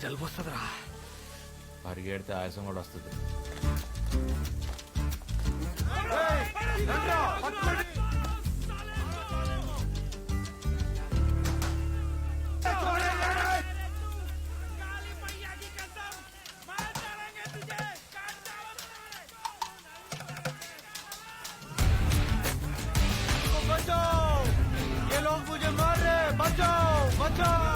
వర్షంలో తెలిస్తే జలుబు వస్తుందిరా పరిగెడితే ఆయాసం కూడా వస్తుంది बचाओ ये लोग मुझे मार रहे हैं बचाओ बचाओ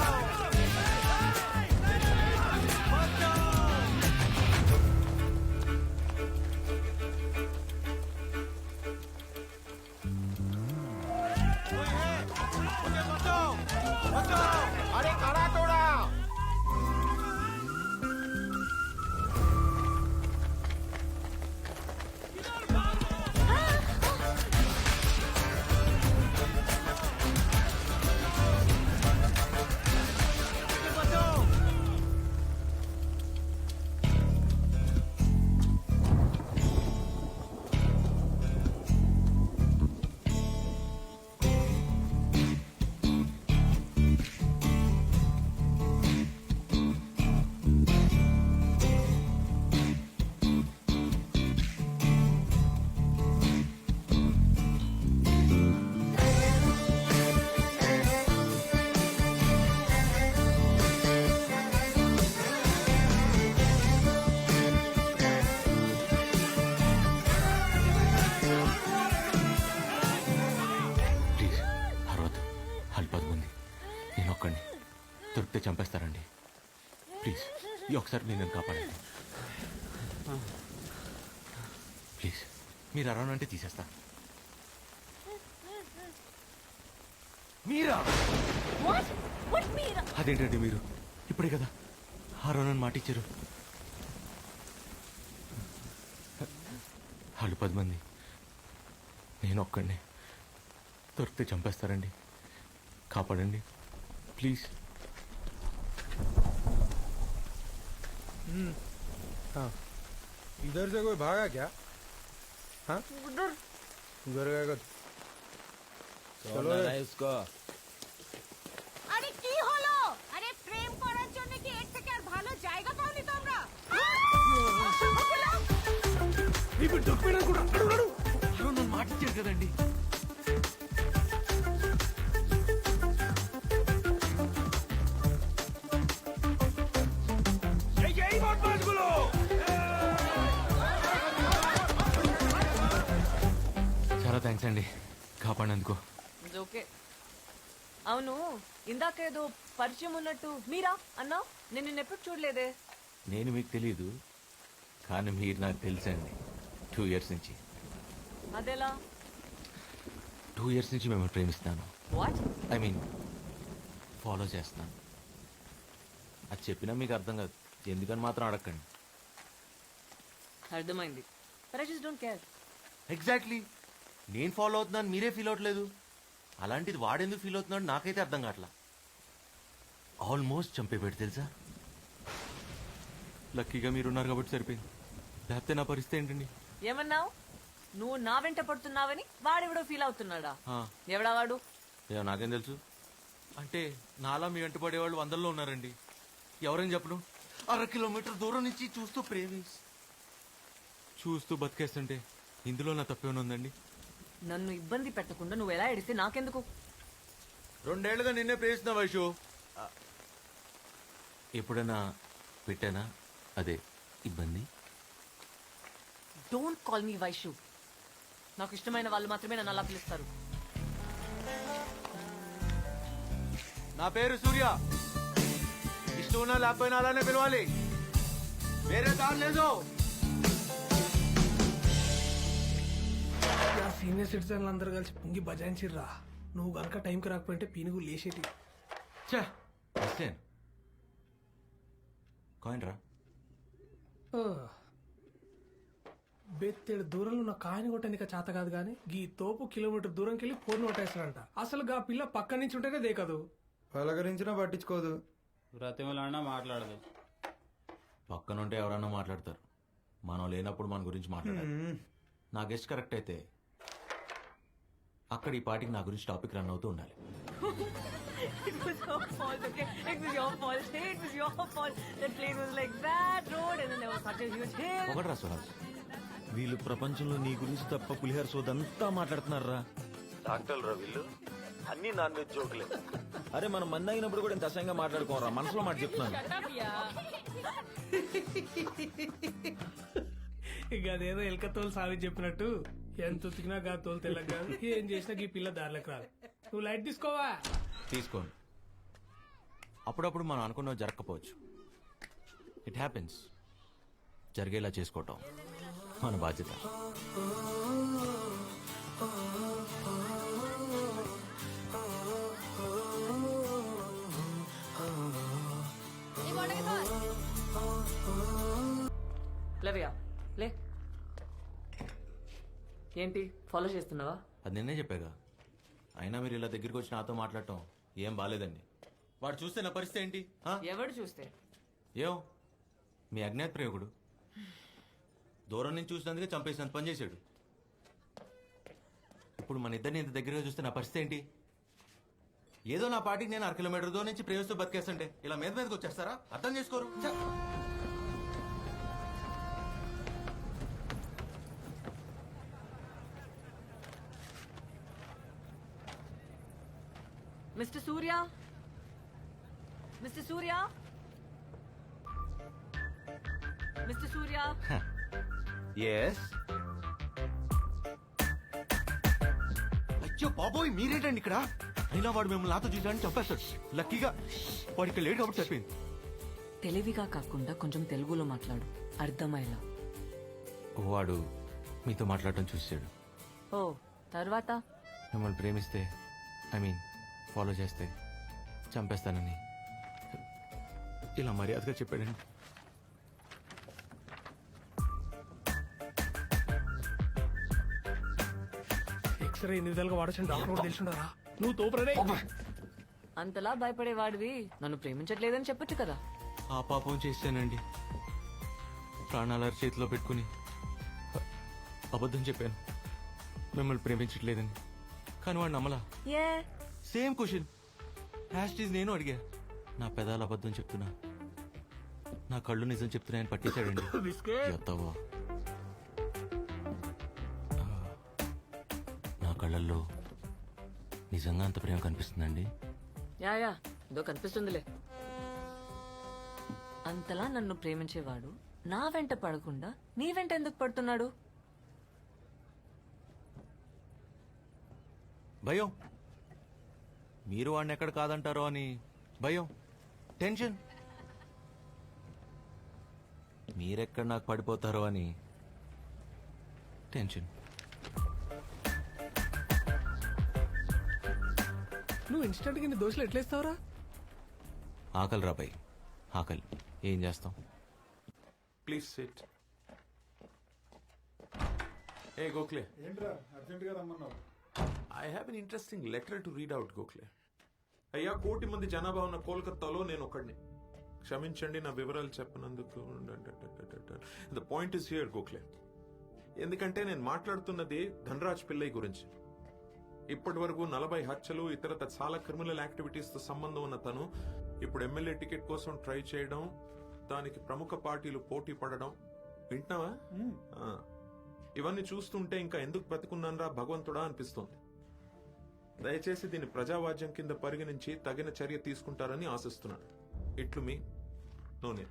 Wait, దొరికితే చంపేస్తారండి. ప్లీజ్ ఈ ఒకసారి మీరు నన్ను కాపాడండి. ప్లీజ్ మీరు అరవనంటే తీసేస్తా. మీరా? అదేంటండి మీరు? ఇప్పుడే కదా. అరవనని మాట ఇచ్చారు. వాళ్ళు పది మంది. నేను ఒక్కడిని. దొరికితే చంపేస్తారండి. కాపాడండి. ప్లీజ్ हाँ इधर से कोई भागा क्या हाँ उधर उधर गया চলো उसको আরে কি হলো আরে প্রেম করার জন্য কি এর থেকে আর ভালো জায়গা পাওনি তোমরা রিপোর্ট ডকুমেন্ট థ్యాంక్స్ అండి కాపాడినందుకు ఓకే అవును ఇందాకేదో పరిచయం ఉన్నట్టు. మీరా అన్నావు నేను నిన్న ఎప్పుడు చూడలేదే? నేను మీకు తెలియదు కానీ మీరు నాకు తెలుసండి. టూ ఇయర్స్ నుంచి. అదెలా? టూ ఇయర్స్ నుంచి మేము ప్రేమిస్తాను వాట్ ఐ మీన్ ఫాలో చేస్తున్నాను. అది చెప్పినా మీకు అర్థం కాదు. ఎందుకని మాత్రం అడగండి అర్థమైంది. డోంట్ కేర్ ఎగ్జాక్ట్లీ నేను ఫాలో అవుతున్నాను మీరే ఫీల్ అవ్వట్లేదు. అలాంటిది వాడెందుకు ఫీల్ అవుతున్నాడు నాకైతే అర్థం కావట్లా. ఆల్మోస్ట్ చంపేపెట్టి తెలుసా? లక్కీగా మీరున్నారు కాబట్టి సరిపోయింది. లేకపోతే నా పరిస్థితి ఏంటండి? ఏమన్నావు? నువ్వు నా వెంట పడుతున్నావని వాడెవడో ఫీల్ అవుతున్నాడా? ఎవడా వాడు? ఏమో నాకేం తెలుసు. అంటే నాలా మీ వెంట పడేవాళ్ళు వందల్లో ఉన్నారండి. ఎవరని చెప్పను? అర కిలోమీటర్ దూరం నుంచి చూస్తూ ప్రేమిస్. చూస్తూ బతికేస్తుంటే ఇందులో నా తప్పేమైనా ఉందండి? నన్ను ఇబ్బంది పెట్టకుండా నువ్వు ఎలా ఎడితే నాకెందుకు? రెండేళ్ళుగా నిన్నే ప్రేమిస్తున్నా వైషు. ఎప్పుడైనా పెట్టానా? అదే ఇబ్బంది? Don't call me Vaishu. నాకు ఇష్టమైన వాళ్ళు మాత్రమే నన్ను అలా పిలుస్తారు. నా పేరు సూర్య. ఇష్టం ఉన్నా లేకపోయినా అలానే పిలవాలి. వేరే దారి లేదు. ఆ సీనియర్ సిటిజన్లు అందరూ కలిసి పొంగి బజాయించిర్రా నువ్వు గనక టైంకి రాకపోయింటే పీనుగు లేచేటి. కాయిన్ రా బెత్తేడు దూరంలో ఉన్న కాయని కొట్టనిక చేత కాదు కానీ గీ తోపు కిలోమీటర్ దూరంకి వెళ్ళి ఫోన్ కొట్టేస్తాడంట అసలు గా పిల్ల పక్క నుంచి ఉంటేనే దేకదు. పలకరించినా పట్టించుకోదు. బ్రతిమలాడినా మాట్లాడదు. పక్కనుంటే ఎవరన్నా మాట్లాడతారు. మనం లేనప్పుడు మన గురించి మాట్లాడాలి. నా గెస్ట్ కరెక్ట్ అయితే అక్కడ ఈ పాటికి నా గురించి టాపిక్ రన్ అవుతూ ఉండాలి it was your fault, okay? It was your fault. Hey, it was your fault. That plane was like that road, and then there was such a huge hill. ఒకటి స్వరాజ్ వీళ్ళు ప్రపంచంలో నీ గురించి తప్ప పులిహార సోదంతా మాట్లాడుతున్నారా డాక్టర్లు రా వీళ్ళు అన్ని నాన్ వెజ్ జోకులే అరే మనం మంది అయినప్పుడు కూడా ఇంత అసహ్యంగా మాట్లాడుకోరా మనసులో మాట చెప్తున్నాను ఇక అదేదో ఎలక తోలు సావి చెప్పినట్టు ఎంత ఉతికినా గా తోలు తెల్లగా కాదు ఏం చేసినా ఈ పిల్ల దారిలోకి రాదు. నువ్వు లైట్ తీసుకోవా? తీసుకోండి అప్పుడప్పుడు మనం అనుకున్నవి జరగకపోవచ్చు. ఇట్ హ్యాపెన్స్ జరిగేలా చేసుకోవటం మన బాధ్యత. ఏంటి? ఫాలో చేస్తున్నావా? అది నిన్నే చెప్పాగా. అయినా మీరు ఇలా దగ్గరికి వచ్చి నాతో మాట్లాడటం ఏం బాలేదండి. వాడు చూస్తే నా పరిస్థితి ఏంటి? ఆ? ఎవడు చూస్తే? ఏం? మీ అజ్ఞాత ప్రేయకుడు దూరం నుంచి చూసినందుకే చంపేసినంత పని చేశాడు. ఇప్పుడు మన ఇద్దరిని ఇంత దగ్గరగా చూస్తే నా పరిస్థితి ఏంటి? ఏదో నా పాటికి నేను అర కిలోమీటర్ దూరం నుంచి ప్రేమిస్తూ బతికేస్తుంటే ఇలా మీద మీదకి వచ్చేస్తారా? అర్థం చేసుకోరు. ఛ! Mister Surya? Mister Surya? Mister Surya? Yes అయ్యో బాబోయ్ మీరేంటండి ఇక్కడ? అయినా వాడు మిమ్మల్ని నాతో చూసాడని చెప్పేస్తాడు లక్కీగా వాడికి లేట్ కాబట్టి చెప్పింది తెలివిగా కాకుండా కొంచెం తెలుగులో మాట్లాడు. అర్థమయ్యేలా. వాడు మీతో మాట్లాడటం చూసాడు ఓ తర్వాత? మిమ్మల్ని ప్రేమిస్తే ఐ మీన్ ఫాలో చేస్తే చంపేస్తానని. ఇలా మర్యాదగా చెప్పాడండి. ఎక్స్రే ఎన్ని విధాలుగా వాడచ్చు డాక్టర్ తెలిసిండారా? నువ్వు తోపరనే అంతలా భయపడేవాడివి. నన్ను ప్రేమించట్లేదని చెప్పొచ్చు కదా. ఆ పాపం చేశానండి ప్రాణాల చేతిలో పెట్టుకుని అబద్ధం చెప్పాను. మిమ్మల్ని ప్రేమించట్లేదని. కానీ వాడు నమ్మలా? ఏ? సేమ్ క్వశ్చన్ హ్యాస్టీజ్ నేను అడిగా. నా పెదాలు అబద్ధం చెప్తున్నా. నా కళ్ళు నిజం చెప్తున్నాయని పట్టేశాడండి. చెప్తావా నా కళ్ళల్లో నిజంగా అంత ప్రేమ కనిపిస్తుందండి? యా యా ఏదో కనిపిస్తుందిలే. అంతలా నన్ను ప్రేమించేవాడు నా వెంట పడకుండా నీ వెంట ఎందుకు పడుతున్నాడు? భయం. మీరు వాడిని ఎక్కడ కాదంటారో అని భయం. టెన్షన్. మీరెక్కడ నాకు పడిపోతారో అని టెన్షన్. నువ్వు ఇన్స్టెంట్ నీ దోశలు ఎట్లేస్తావురా? ఆకలి రాబాయ్ ఆకలి. ఏం చేస్తాం? Please SIT. ఏ గోఖలే ఏంట్రా అర్జెంట్గా రమ్మన్నావు. I have an interesting letter to read out Gokhale అయ్యా కోటి మంది జనాభా ఉన్న కోల్కతాలో నేను ఒకడిని. క్షమించండి నా వివరాలు చెప్పనందుకు. The point is here Gokhale ఎందుకంటే నేను మాట్లాడుతున్నది ధనరాజ్ పిల్లై గురించి. ఇప్పటి వరకు నలభై హత్యలు ఇతరత చాలా క్రిమినల్ యాక్టివిటీస్తో సంబంధం ఉన్న తను ఇప్పుడు ఎమ్మెల్యే టికెట్ కోసం ట్రై చేయడం దానికి ప్రముఖ పార్టీలు పోటీ పడడం. వింటున్నావా. ఇవన్నీ చూస్తుంటే ఇంకా ఎందుకు బ్రతికున్నానరా భగవంతుడా అనిపిస్తోంది. దయచేసి దీన్ని ప్రజావాజ్యం కింద పరిగణించి తగిన చర్య తీసుకుంటారని ఆశిస్తున్నాను. ఇట్లు మీ నూనె.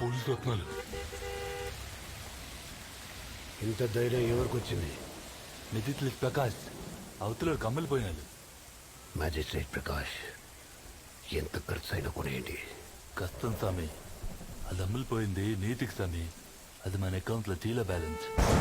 పోలీసు రత్నాలు. ఇంత ధైర్యం ఎవరికి వచ్చింది నిధిత్లి ప్రకాష్ అవతల కమ్మలిపోయినాడు మ్యాజిస్ట్రేట్ ప్రకాష్ ఎంత ఖర్చు అయినా కొనేయండి. కష్టం స్వామి. అది అమ్ములిపోయింది నీతికి స్వామి. అది మన అకౌంట్లో జీలో బ్యాలెన్స్.